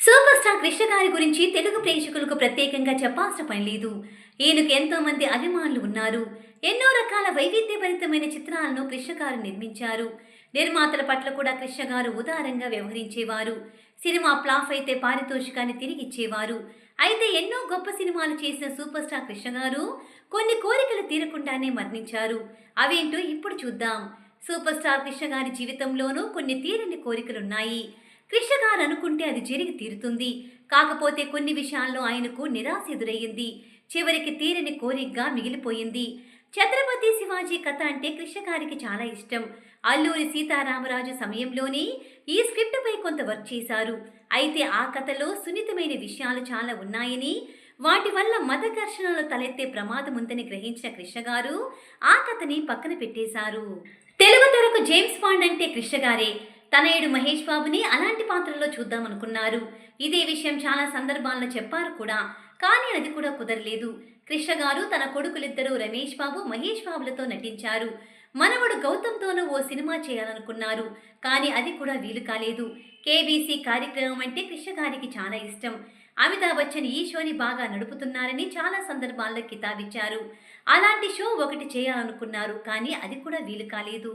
Super star Krishna గారి గురించి తెలుగు ప్రేక్షకులకు ప్రత్యేకంగా చెప్పాల్సిన పని లేదు. ఈయనకు ఎంతో మంది అభిమానులు ఉన్నారు. ఎన్నో రకాల వైవిధ్యభరితమైన చిత్రాలను కృష్ణ గారు నిర్మించారు. నిర్మాతల పట్ల కూడా కృష్ణ గారు ఉదారంగా వ్యవహరించేవారు. సినిమా ప్లాఫ్ అయితే పారితోషికాన్ని తిరిగిచ్చేవారు అయితే ఎన్నో గొప్ప సినిమాలు చేసిన సూపర్ స్టార్ కృష్ణ గారు కొన్ని కోరికలు తీరకుండానే మరణించారు. అవేంటో ఇప్పుడు చూద్దాం. సూపర్ స్టార్ కృష్ణ గారి జీవితంలోనూ కొన్ని తీరని కోరికలున్నాయి. కృష్ణ గారు అనుకుంటే అది జరిగి తీరుతుంది. కాకపోతే కొన్ని విషయాల్లో ఆయనకు నిరాశ ఎదురయ్యింది చివరికి తీరని కోరికగా మిగిలిపోయింది. ఛత్రపతి శివాజీ కథ అంటే కృష్ణ గారికి చాలా ఇష్టం. అల్లూరి సీతారామరాజు సమయంలోనే ఈ స్క్రిప్ట్పై కొంత వర్క్ చేశారు. అయితే ఆ కథలో సున్నితమైన విషయాలు చాలా ఉన్నాయని వాటి వల్ల మత ఘర్షణలు తలెత్తే ప్రమాదం ఉందని గ్రహించిన కృష్ణ గారు ఆ కథని పక్కన పెట్టేశారు. తెలుగు తెరకు జేమ్స్ బాండ్ అంటే కృష్ణ గారే తనయుడు మహేష్ బాబుని అలాంటి పాత్రలో చూద్దామనుకున్నారు. ఇదే విషయం చాలా సందర్భాల్లో చెప్పారు కూడా. కానీ అది కూడా కుదరలేదు. కృష్ణ గారు తన కొడుకులిద్దరూ రమేష్ బాబు మహేష్ బాబులతో నటించారు. మనవడు గౌతమ్తోనూ ఓ సినిమా చేయాలనుకున్నారు. కానీ అది కూడా వీలు కాలేదు. కేబీసీ కార్యక్రమం అంటే కృష్ణ గారికి చాలా ఇష్టం. అమితాబ్ బచ్చన్ ఈ షోని బాగా నడుపుతున్నారని చాలా సందర్భాల్లో కితాబిచ్చారు. అలాంటి షో ఒకటి చేయాలనుకున్నారు. కానీ అది కూడా వీలు కాలేదు.